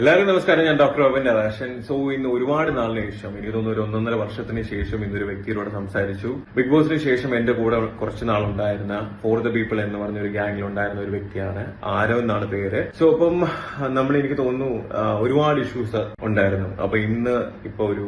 എല്ലാവർക്കും നമസ്കാരം. ഞാൻ ഡോക്ടർ റോബിൻ രാശൻ സോ ഇന്ന് ഒരുപാട് നാളിന് ശേഷം എനിക്ക് തോന്നുന്നു ഒരു ഒന്നൊന്നര വർഷത്തിന് ശേഷം ഇന്നൊരു വ്യക്തിയോട് സംസാരിച്ചു. ബിഗ് ബോസിന് ശേഷം എന്റെ കൂടെ കുറച്ച് നാളുണ്ടായിരുന്ന ഫോർ ദ പീപ്പിൾ എന്ന് പറഞ്ഞ ഒരു ഗ്യാങ്ങിൽ ഉണ്ടായിരുന്ന ഒരു വ്യക്തിയാണ്. ആരോ എന്നാണ് പേര്. സോ അപ്പം നമ്മൾ എനിക്ക് തോന്നുന്നു ഒരുപാട് ഇഷ്യൂസ് ഉണ്ടായിരുന്നു. അപ്പൊ ഇന്ന് ഇപ്പൊ ഒരു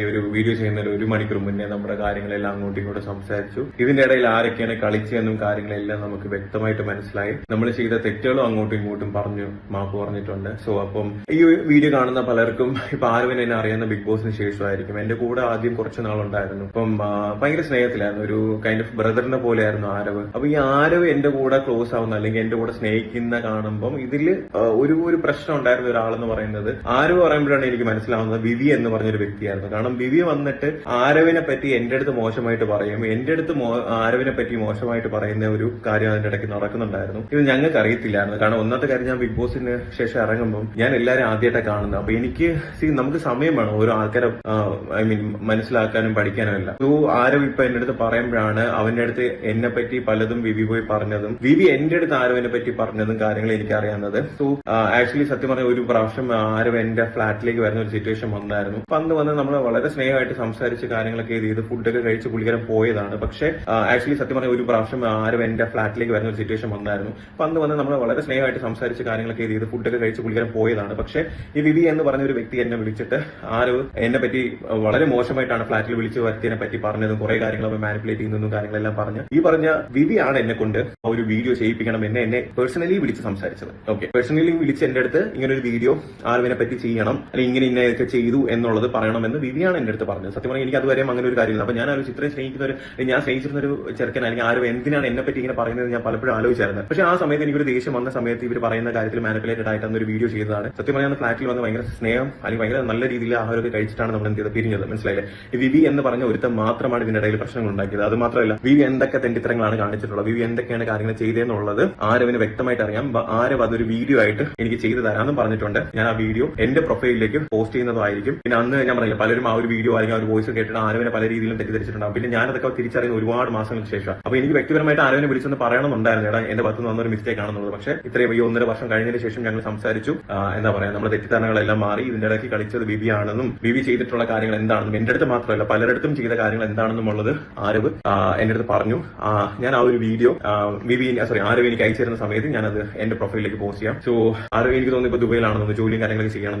ഈ ഒരു വീഡിയോ ചെയ്യുന്നതിന് ഒരു മണിക്കൂർ മുന്നേ നമ്മുടെ കാര്യങ്ങളെല്ലാം അങ്ങോട്ടും ഇങ്ങോട്ടും സംസാരിച്ചു. ഇതിന്റെ ഇടയിൽ ആരൊക്കെയാണ് കളിച്ചതെന്നും കാര്യങ്ങളെല്ലാം നമുക്ക് വ്യക്തമായിട്ട് മനസ്സിലായി. നമ്മൾ ചെയ്ത തെറ്റുകളും അങ്ങോട്ടും ഇങ്ങോട്ടും പറഞ്ഞു മാപ്പ് പറഞ്ഞിട്ടുണ്ട്. സോ അപ്പം ഈ വീഡിയോ കാണുന്ന പലർക്കും ഇപ്പൊ ആരും എന്നെ അറിയുന്ന ബിഗ് ബോസിന് ശേഷമായിരിക്കും എന്റെ കൂടെ ആദ്യം കുറച്ച് നാളുണ്ടായിരുന്നു. അപ്പം ഭയങ്കര സ്നേഹത്തിലായിരുന്നു. ഒരു കൈൻഡ് ഓഫ് ബ്രദറിനെ പോലെയായിരുന്നു ആരവ്. അപ്പൊ ഈ ആരവ് എന്റെ കൂടെ ക്ലോസ് ആവുന്ന അല്ലെങ്കിൽ എന്റെ കൂടെ സ്നേഹിക്കുന്ന കാണുമ്പം ഇതിൽ ഒരു ഒരു പ്രശ്നം ഉണ്ടായിരുന്ന ഒരാളെന്ന് പറയുന്നത് ആരവ് പറയുമ്പോഴാണ് എനിക്ക് മനസ്സിലാവുന്നത് വിവി എന്ന് പറഞ്ഞൊരു വ്യക്തിയായിരുന്നു. കാരണം വിവി വന്നിട്ട് ആരവിനെ പറ്റി എന്റെ അടുത്ത് മോശമായിട്ട് പറയും. എന്റെ അടുത്ത് ആരവിനെ പറ്റി മോശമായിട്ട് പറയുന്ന ഒരു കാര്യം അതിന്റെ ഇടയ്ക്ക് നടക്കുന്നുണ്ടായിരുന്നു. ഇത് ഞങ്ങൾക്ക് അറിയത്തില്ലായിരുന്നു കാരണം ഒന്നാമത്തെ കാര്യം ഞാൻ ബിഗ് ബോസിന് ശേഷം ഇറങ്ങുമ്പോൾ ഞാൻ എല്ലാവരും ആദ്യമായിട്ടാണ് കാണുന്നത്. അപ്പൊ എനിക്ക് സി നമുക്ക് സമയം വേണം ഓരോ ആൾക്കാരെ ഐ മീൻ മനസ്സിലാക്കാനും പഠിക്കാനും അല്ല സോ ആരും ഇപ്പൊ എന്റെ അടുത്ത് പറയുമ്പോഴാണ് അവന്റെ അടുത്ത് എന്നെ പറ്റി പലതും വിവി പോയി പറഞ്ഞതും വിവി എന്റെ അടുത്ത് ആരവിനെ പറ്റി പറഞ്ഞതും കാര്യങ്ങൾ എനിക്ക് അറിയാവുന്നത്. സോ ആക്ച്വലി സത്യം പറഞ്ഞ ഒരു പ്രാവശ്യം ആരും എന്റെ ഫ്ലാറ്റിലേക്ക് വരുന്ന ഒരു സിറ്റുവേഷൻ വന്നായിരുന്നു. അപ്പൊ അന്ന് വന്ന് നമ്മൾ വളരെ സ്നേഹമായിട്ട് സംസാരിച്ച് കാര്യങ്ങളൊക്കെ ചെയ്ത് ഫുഡൊക്കെ കഴിച്ച് പുള്ളിക്കാരൻ പോയതാണ്. പക്ഷെ ആക്ച്വലി സത്യം പറഞ്ഞ ഒരു പ്രാവശ്യം ആരും എന്റെ ഫ്ലാറ്റിലേക്ക് വരുന്ന ഒരു സിറ്റുവേഷൻ വന്നായിരുന്നു. അപ്പൊ അന്ന് വന്ന് നമ്മൾ വളരെ സ്നേഹമായിട്ട് സംസാരിച്ച് കാര്യങ്ങളൊക്കെ ചെയ്ത് ഫുഡൊക്കെ കഴിച്ച് പുള്ളിക്കാരൻ പോയതാണ്. പക്ഷെ ഈ വിവി എന്ന് പറഞ്ഞ ഒരു വ്യക്തി എന്നെ വിളിച്ചിട്ട് ആരോ എന്നെ പറ്റി വളരെ മോശമായിട്ടാണ് ഫ്ലാറ്റിൽ വിളിച്ചു വരുത്തിയതിനെ പറ്റി പറഞ്ഞതും കുറെ കാര്യങ്ങൾ മാനിപ്പുലേറ്റ് ചെയ്യുന്നതും കാര്യങ്ങളെല്ലാം പറഞ്ഞ് ഈ പറഞ്ഞ വിവിയാണ് എന്നെ കൊണ്ട് ഒരു വീഡിയോ ചെയ്യിപ്പിക്കണം എന്നെ എന്നെ പേഴ്സണലി വിളിച്ച് സംസാരിച്ചത്. ഓക്കെ പേഴ്സണലി വിളിച്ച് എന്റെ അടുത്ത് ഇങ്ങനെ ഒരു വീഡിയോ ആരുവിനെ പറ്റി ചെയ്യണം അല്ലെങ്കിൽ ഇങ്ങനെ ഇന്നതൊക്കെ ചെയ്തു എന്നുള്ളത് പറയണമെന്ന് വിവിയാണ് എന്റെ അടുത്ത് പറഞ്ഞത്. സത്യം പറഞ്ഞാൽ എനിക്ക് അതുവരെയും അങ്ങനെ ഒരു കാര്യമില്ല. അപ്പൊ ഞാൻ ഒരു ചിത്രം സ്നേഹിക്കുന്ന ഒരു ഞാൻ സ്നേഹിച്ചിരുന്ന ഒരു ചെറുക്കൻ അല്ലെങ്കിൽ ആരും എന്തിനാണ് എന്നെ പറ്റി ഇങ്ങനെ പറയുന്നത് ഞാൻ പലപ്പോഴും ആലോചിച്ചായിരുന്നു. പക്ഷെ ആ സമയത്ത് എനിക്കൊരു ദേഷ്യം വന്ന സമയത്ത് ഇവർ പറയുന്ന കാര്യത്തിൽ മാനിപ്പുലേറ്റഡ് ആയിട്ട് ഒരു വീഡിയോ ചെയ്തതാണ്. സത്യം പറഞ്ഞാൽ ഫ്ലാറ്റിൽ വന്ന് ഭയങ്കര സ്നേഹം അല്ലെങ്കിൽ ഭയങ്കര നല്ല രീതിയിൽ ആഹാരമൊക്കെ കഴിച്ചിട്ടാണ് നമ്മൾ എന്ത് ചെയ്തത്? പിരിഞ്ഞത്. മനസ്സിലായില്ലേ? വിവി എന്ന് പറഞ്ഞ ഒരുത്തം മാത്രമാണ് ഇതിന്റെ ഇടയിൽ പ്രശ്നങ്ങൾ ഉണ്ടാക്കിയത്. അത് മാത്രമല്ല വിവി എന്തൊക്കെ തെണ്ടിത്തരങ്ങളാണ് കാണിച്ചിട്ടുള്ളത്? വിവി എന്തൊക്കെയാണ് കാര്യങ്ങൾ ചെയ്തതെന്നുള്ളത് ആരവിന് വ്യക്തമായിട്ട് അറിയാം. ആരവ് അതൊരു വീഡിയോ ആയിട്ട് എനിക്ക് ചെയ്തു തരാമെന്നും പറഞ്ഞിട്ടുണ്ട്. ഞാൻ ആ വീഡിയോ എന്റെ പ്രൊഫൈലിലേക്ക് പോസ്റ്റ് ചെയ്യുന്നതായിരിക്കും പിന്നെ അന്ന് ഞാൻ പറഞ്ഞില്ല പലരും ആ ഒരു വീഡിയോ അല്ലെങ്കിൽ ആ ഒരു വോയിസ് കേട്ടിട്ട് ആരവിനെ പല രീതിയിലും തെറ്റിദ്ധരിച്ചിട്ടുണ്ടാകും പിന്നെ ഞാനതൊക്കെ തിരിച്ചറിയുന്ന ഒരുപാട് മാസങ്ങൾക്ക് ശേഷം അപ്പൊ എനിക്ക് വ്യക്തിപരമായിട്ട് ആരവിനെ വിളിച്ചൊന്ന് പറയണമെന്നുണ്ടായിരുന്നു. എടാ എന്റെ ഭാഗത്ത് നിന്ന് വന്നൊരു മിസ്റ്റേക്ക് ആണെന്നുള്ളത്. പക്ഷേ ഇത്രയും ഈ ഒന്നര വർഷം കഴിഞ്ഞതിന് ശേഷം ഞങ്ങൾ സംസാരിച്ചു. എന്താ പറയാ. നമ്മുടെ തെറ്റിദ്ധാരണകളെല്ലാം മാറി ഇതിന്റെ ഇടയ്ക്ക് കളിച്ചത് ബിബി ആണെന്നും ബിബി ചെയ്തിട്ടുള്ള കാര്യങ്ങൾ എന്താണെന്നും എന്റെ അടുത്ത് മാത്രമല്ല പലരിടത്തും ചെയ്ത കാര്യങ്ങൾ എന്താണെന്നും ഉള്ളത് ആരവ് എന്റെ അടുത്ത് പറഞ്ഞു. ഞാൻ ആ ഒരു വീഡിയോ ബിബി സോറി ആരവ് എനിക്ക് അയച്ചിരുന്ന സമയത്ത് ഞാനത് എന്റെ പ്രൊഫൈലിലേക്ക് പോസ്റ്റ് ചെയ്യാം. സോ ആരവ് എനിക്ക് തോന്നുന്നു ഇപ്പൊ ദുബൈയിലാണെന്ന് ജോലിയും കാര്യങ്ങളൊക്കെ ചെയ്യണം